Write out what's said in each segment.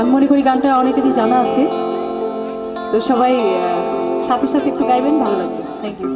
আমি মনে করি গানটা অনেকেরই জানা আছে। তো সবাই সাথে সাথে একটু গাইবেন, ভালো লাগবে। Thank you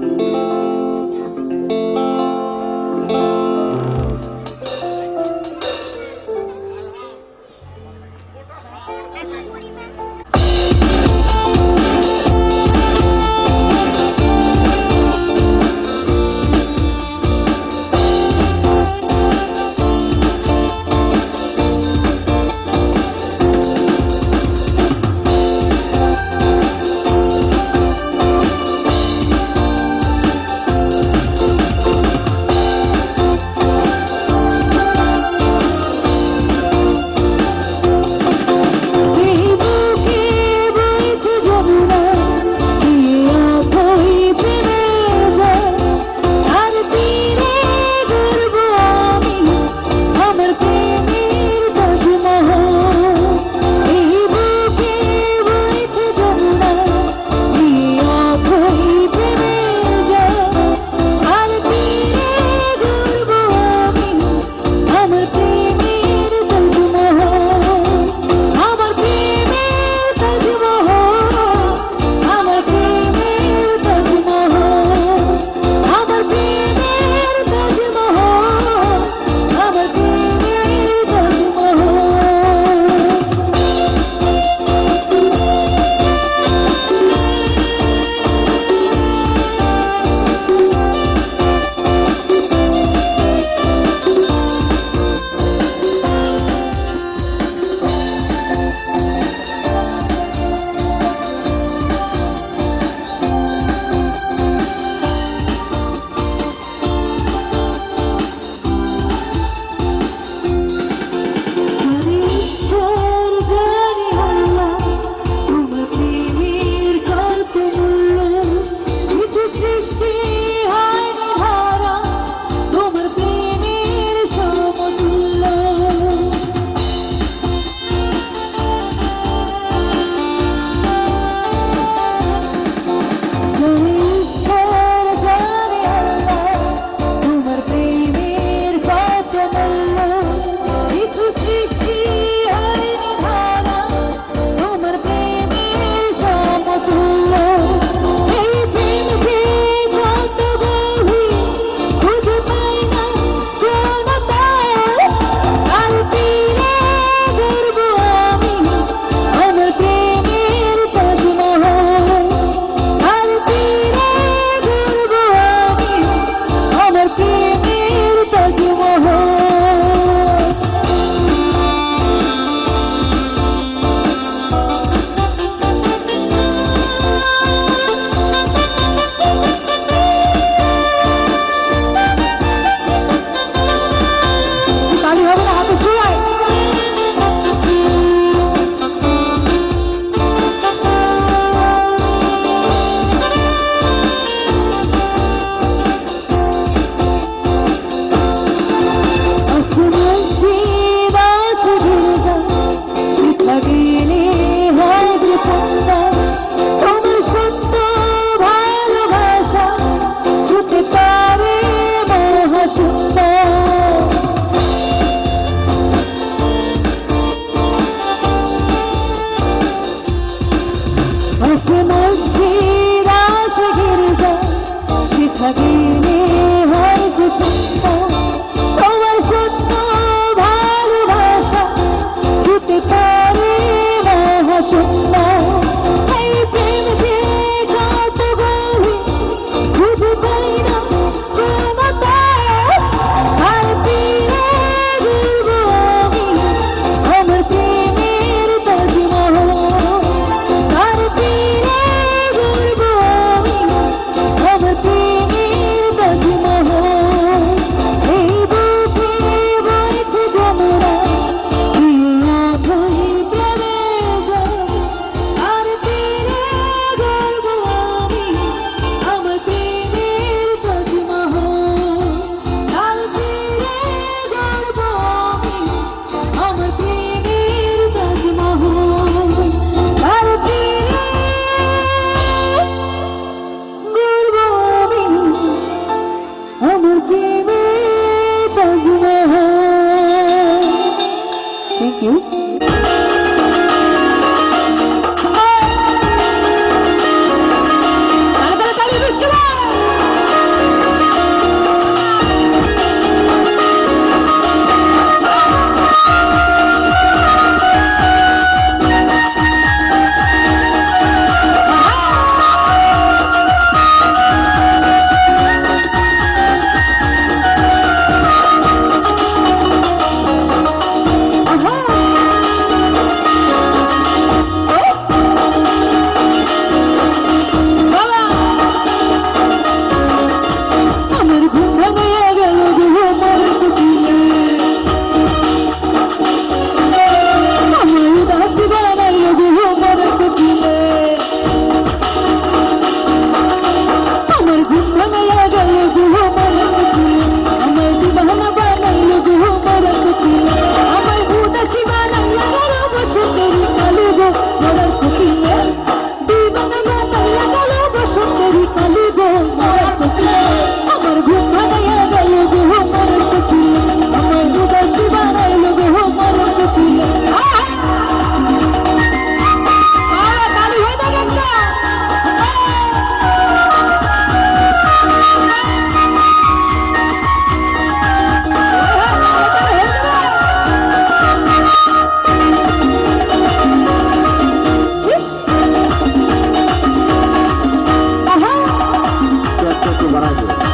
حبيبي Brasil. Brasil.